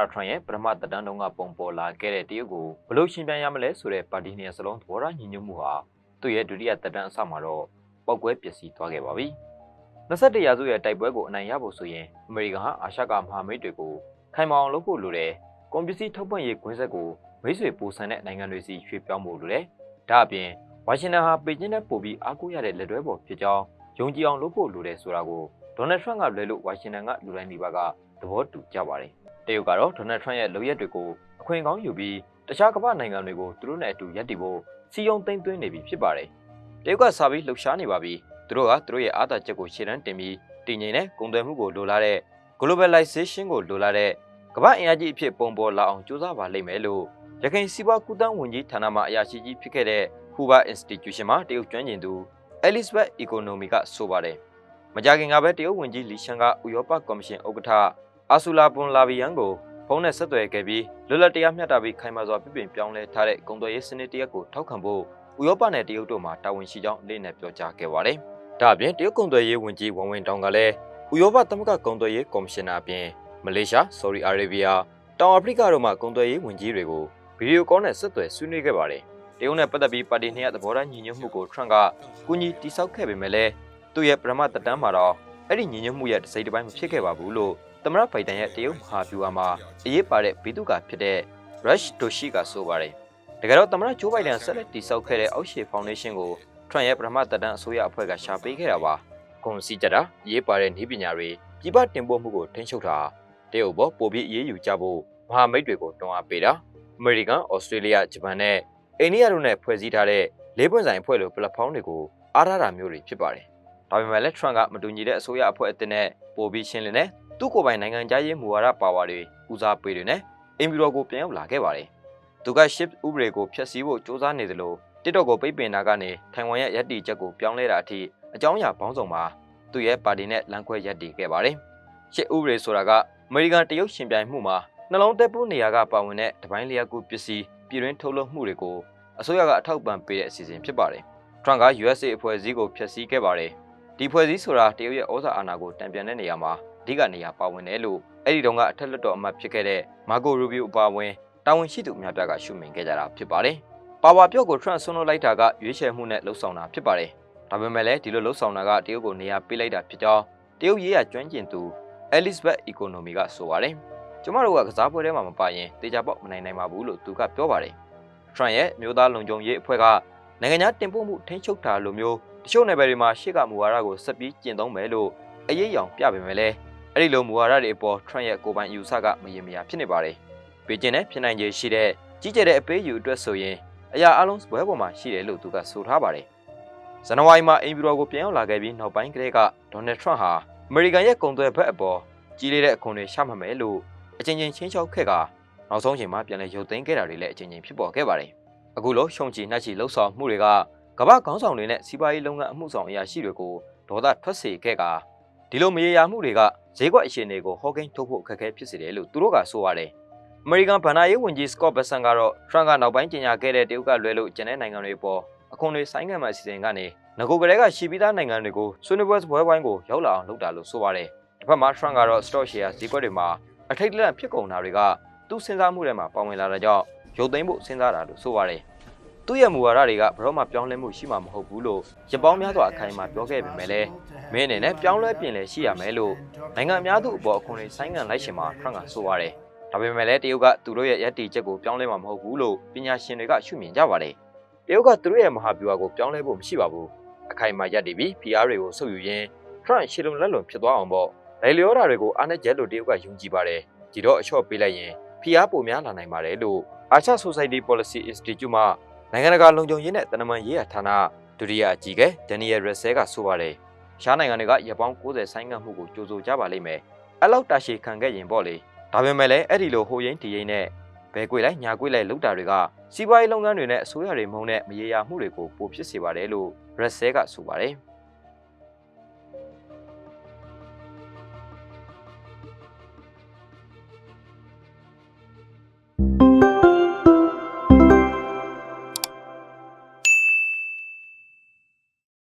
သမ္မတထရန့်ရဲ့ပထမသက်တမ်းတုန်းကပုံပေါ်လာခဲ့တဲ့တရုတ်ကိုဘယ်လို့ရှင်းပြရမလဲဆိုတဲ့ပါတီနှစ်ရပ်စလုံးသဘောထားညီညွတ်မှုဟာသူ့ရဲ့ဒုတိယသက်တမ်းအစမှာတော့ပောက်ကွဲပျက်စီးသွားခဲ့ပါပြီ။21ရာစုရဲ့တိုက်ပွဲကိုအနိုင်ရဖို့ဆိုရင်အမေရိကန်ဟာအာရှကမဟာမိတ်တွေကိုခိုင်မာအောင်လုပ်ဖို့လိုတယ်။ကွန်ပစ္စည်းထုတ်ပွင့်ရေးကွင်းဆက်ကိုမိတ်ဆွေပူဆန်တဲ့နိုင်ငံတွေစီရွှေ့ပြောင်းဖို့လိုတယ်။ဒါအပြင်ဝါရှင်တန်ဟာပေကျင်းနဲ့ပို့ပြီးအားကိုးရတဲ့လက်တွဲပေါ်ဖြစ်ကြောင်းယုံကြည်အောင်လုပ်ဖို့လိုတယ်ဆိုတာကိုဒေါ်နယ်ထရန့်ကလွဲလို့ဝါရှင်တန်ကလူတိုင်းဒီပါကသဘောတူကြပါတယ်။ တရုတ်ကတော့ဒေါ်နယ်ထရန့်ရဲ့လုပ်ရက်တွေကိုအခွင့်ကောင်းယူပြီးတခြားကမ္ဘာနိုင်ငံတွေကိုသူတို့နဲ့အတူရပ်တည်ဖို့စီယုံသိမ့်သွင်းနေပြီဖြစ်ပါတယ်။တရုတ်ကစာပြီးလှုပ်ရှားနေပါပြီ။သူတို့ကသူတို့ရဲ့အားသာချက်ကိုရှေ့တန်းတင်ပြီးတည်ငြိမ်တဲ့ကုန်သွယ်မှုကိုလိုလားတဲ့ globalization ကိုလိုလားတဲ့ကမ္ဘာအင်အားကြီးအဖြစ်ပုံပေါ်လာအောင်ကြိုးစားပါလိမ့်မယ်လို့ရခိုင်စီးပွားကူးတန်းဝန်ကြီးဌာနမှအရာရှိကြီးဖြစ်ခဲ့တဲ့ Hoover Institution မှာတရုတ်ကျွမ်းကျင်သူ Elizabeth Economy ကဆိုပါတယ်။မကြခင်ကပဲတရုတ်ဝန်ကြီးလီရှန်ကဥရောပကော်မရှင်ဥက္ကဋ္ဌ အာဆူလာပွန်လာဗီယန်ကိုဖုန်းနဲ့ဆက်သွယ်ခဲ့ပြီးလွတ်လပ်တရားမျှတပြီးခိုင်မာစွာပြပြင်ပြောင်းလဲထားတဲ့ကုန်သွယ်ရေးစနစ်တရက်ကိုထောက်ခံဖို့ဥရောပနဲ့တရုတ်တို့မှတာဝန်ရှိကြောင်းလေးနဲ့ပြောကြားခဲ့ပါတယ်။ဒါအပြင်တရုတ်ကုန်သွယ်ရေးဝန်ကြီးဝမ်ဝင်းတောင်ကလည်းဥရောပသမဂ္ဂကုန်သွယ်ရေးကော်မရှင်နာအပြင်မလေးရှား၊ဆော်ဒီအာရေဗျတောင်အာဖရိကတို့မှကုန်သွယ်ရေးဝန်ကြီးတွေကိုဗီဒီယိုကောနဲ့ဆက်သွယ်ဆွေးနွေးခဲ့ပါတယ်။တရုတ်နဲ့ပတ်သက်ပြီးပါတီနှစ်ရပ်သဘောထားညီညွတ်မှုကိုထရန့်ကကူညီတိစောက်ခဲ့ပေမဲ့လည်းသူ့ရဲ့ပထမသက်တမ်းမှာတော့အဲ့ဒီညီညွတ်မှုရဲ့တစ်စိတ်တစ်ပိုင်းမဖြစ်ခဲ့ပါဘူးလို့ သမရဖိုင်တန်ရဲ့တရုတ်မဟာဗျူဟာမှာအရေးပါတဲ့ဘီတုကာဖြစ်တဲ့ Rush Doshi ကဆိုပါတယ်။တကယ်တော့သမရဂျိုးဘိုင်ဒန်ဆက်လက်တိစောက်ခဲ့တဲ့အောက်ရှေဖောင်ဒေးရှင်းကိုထရန့်ရဲ့ပထမသက်တမ်းအစိုးရအဖွဲ့ကရှာပေးခဲ့တာပါ။ကွန်စီကြတာအရေးပါတဲ့နည်းပညာတွေပြည်ပတင်ပို့မှုကိုထိန်းချုပ်တာတရုတ်ဘောပိုပြီးအရေးယူကြဖို့မဟာမိတ်တွေကိုတွန်းအားပေးတာအမေရိကန်၊ဩစတြေးလျ၊ဂျပန်နဲ့အိန္ဒိယတို့နဲ့ဖွဲ့စည်းထားတဲ့လေးပွင့်ဆိုင်အဖွဲ့လိုပလက်ဖောင်းတွေကိုအားထားတာမျိုးတွေဖြစ်ပါတယ်။ဒါပေမဲ့လည်း Trump ကမတူညီတဲ့အစိုးရအဖွဲ့အသစ်နဲ့ပိုပြီးရှင်းလင်းတဲ့ သူ့ကိုယ်ပိုင်နိုင်ငံခြားရေးမူဝါဒပါဝါတွေဦးစားပေးတွေနဲ့အင်ပီရောကိုပြန်ရောက်လာခဲ့ပါတယ်။သူက ship ဥပဒေကိုဖျက်ဆီးဖို့စ조사နေသလို TikTok ကိုပိတ်ပင်တာကနေထိုင်ဝမ်ရဲ့ရည်တည်ချက်ကိုပြောင်းလဲတာအထိအကြောင်းအရာပေါင်းစုံမှာသူ့ရဲ့ပါတီနဲ့လမ်းခွဲရည်တည်ခဲ့ပါတယ်။ရှစ်ဥပဒေဆိုတာကအမေရိကန်တရုတ်ရှင်ပြိုင်မှုမှာနှလုံးသက်ပိုးနေရာကပါဝင်တဲ့တပိုင်းလျက်ကူပစ္စည်းပြည်တွင်းထုတ်လုပ်မှုတွေကိုအစိုးရကအထောက်ပံ့ပေးတဲ့အစီအစဉ်ဖြစ်ပါတယ်။ Trump က USA အဖွဲ့အစည်းကိုဖျက်ဆီးခဲ့ပါတယ်။ဒီဖွဲ့စည်းဆိုတာတရုတ်ရဲ့ဩဇာအာဏာကိုတံပြန်တဲ့နေရာမှာ အဓိကနေရာပါဝင်တယ်လို့အဲ့ဒီတုန်းကအထက်လွှတ်တော်အမတ်ဖြစ်ခဲ့တဲ့မာကိုရူဘီယိုအပါအဝင်တာဝန်ရှိသူအများပြားကရှုမြင်ခဲ့ကြတာဖြစ်ပါတယ်။ပါဝါပြော့ကို Trump ဆွန့်လွတ်လိုက်တာကရွေးချယ်မှုနဲ့လှုပ်ဆောင်တာဖြစ်ပါတယ်။ဒါပေမဲ့လည်းဒီလိုလှုပ်ဆောင်တာကတရုတ်ကိုနေရာပေးလိုက်တာဖြစ်ကြောင်းတရုတ်ရေးရကျွမ်းကျင်သူ Elizabeth Economy ကဆိုပါတယ်။ကျမတို့ကကစားပွဲထဲမှာမပါရင်တေချာပေါက်မနိုင်နိုင်ပါဘူးလို့သူကပြောပါတယ်။ Trump ရဲ့မျိုးသားလုံခြုံရေးအဖွဲ့ကနိုင်ငံခြားတင်ပို့မှုထိန်းချုပ်တာလိုမျိုးတချို့နယ်ပယ်တွေမှာရှေ့ကမူဝါဒကိုဆက်ပြီးကျင့်သုံးမယ်လို့အရေးရောင်ပြပေမဲ့လည်း အဲ့ဒီလိုမူဝါဒတွေအပေါ် Trump ရဲ့ကိုယ်ပိုင်အယူဆကမရင်မရာဖြစ်နေပါတယ်။ပေကျင်နဲ့ဖြစ်နိုင်ခြေရှိတဲ့ကြီးကျယ်တဲ့အပေးယူအတွက်ဆိုရင်အရာအလုံးစပွဲပေါ်မှာရှိတယ်လို့သူကဆိုထားပါတယ်။ဇန်နဝါရီမှာအင်ဘီရောကိုပြန်ရောက်လာခဲ့ပြီးနောက်ပိုင်းကတည်းကဒေါ်နယ်ထရန့်ဟာအမေရိကန်ရဲ့ကုန်သွယ်ဘက်အပေါ်ကြီးလေးတဲ့အခွန်တွေရှာမှတ်မယ်လို့အချင်းချင်းချင်းချောက်ခဲ့ကနောက်ဆုံးချိန်မှာပြန်လည်ရုပ်သိမ်းခဲ့တာတွေလည်းအချင်းချင်းဖြစ်ပေါ်ခဲ့ပါတယ်။အခုလိုရှုံချီနှက်ချီလှုပ်ဆောင်မှုတွေကကမ္ဘာခေါင်းဆောင်တွေနဲ့စီးပွားရေးလုပ်ငန်းအမှုဆောင်အရာရှိတွေကိုဒေါသထွက်စေခဲ့ကဒီလိုမရေရာမှုတွေကဈေးကွက်အခြေအနေကိုဟော့ကိန်းထုတ်ဖို့အခက်အခဲဖြစ်စေတယ်လို့သူတို့ကဆိုပါတယ်။အမေရိကန်ဗန်နာရေးဝန်ကြီးစကော့ဘက်ဆန်ကတော့ထရန့်ကနောက်ပိုင်းကြေညာခဲ့တဲ့တရုတ်ကလွဲလို့ကျန်တဲ့နိုင်ငံတွေပေါ်အခွန်တွေဆိုင်းငံ့မှအစီအစဉ်ကနေငကိုကလေးကရှီပြီးသားနိုင်ငံတွေကိုဆွေးနွေးပွဲစပွဲဝိုင်းကိုရောက်လာအောင်လုပ်တာလို့ဆိုပါတယ်။တစ်ဖက်မှာထရန့်ကတော့ stock share ဈေးကွက်တွေမှာအထိတ်လန့်ဖြစ်ကုန်တာတွေကသူ့စဉ်းစားမှုထဲမှာပါဝင်လာတဲ့ကြောင့်ရုပ်သိမ်းဖို့စဉ်းစားတာလို့ဆိုပါတယ်။ သူ့ရဲ့မူဝါဒတွေကဘယ်တော့မှပြောင်းလဲမှုရှိမှာမဟုတ်ဘူးလို့ရပောင်းများစွာအခိုင်အမာပြောခဲ့ပေမဲ့လည်းမင်းအနေနဲ့ပြောင်းလဲပြင်လဲရှိရမယ်လို့နိုင်ငံအများစုအပေါ်အခွန်တွေဆိုင်းငံ့လိုက်ရှင်မှာထရန့်ကဆိုပါတယ်။ဒါပေမဲ့လည်းတရုတ်ကသူတို့ရဲ့ရည်တည်ချက်ကိုပြောင်းလဲမှာမဟုတ်ဘူးလို့ပညာရှင်တွေကရှုမြင်ကြပါတယ်။တရုတ်ကသူတို့ရဲ့မဟာဗျူဟာကိုပြောင်းလဲဖို့မရှိပါဘူး။အခိုင်အမာရည်တည်ပြီး PR တွေကိုဆုပ်ယူရင်းထရန့်ရှီလုံလက်လုံဖြစ်သွားအောင်ပေါ့။လေလျောတာတွေကိုအားနဲ့ကျက်လို့တရုတ်ကယုံကြည်ပါတယ်။ဒီတော့အလျှော့ပေးလိုက်ရင် PR ပိုများလာနိုင်ပါတယ်လို့ Asia Society Policy Institute မှ နိုင်ငံတကာလုံခြုံရေးနဲ့တနမန်ရေးရာဌာနဒုတိယအကြီးအကဲဒန်နီယယ်ရက်ဆဲကဆိုပါတယ်။ရှားနိုင်ငံတွေကရပောင်း90ဆိုင်းငံ့မှုကိုကြိုးဆိုကြပါလိမ့်မယ်။အဲ့လောက်တာရှည်ခံခဲ့ရင်ပေါ့လေ။ဒါပေမဲ့လည်းအဲ့ဒီလိုဟိုရင်းဒီရင်းနဲ့ဘဲကွေလိုက်ညာကွေလိုက်လောက်တာတွေကစီးပွားရေးလုပ်ငန်းတွေနဲ့အစိုးရတွေမုံနဲ့မရေရာမှုတွေကိုပိုဖြစ်စေပါတယ်လို့ရက်ဆဲကဆိုပါတယ်။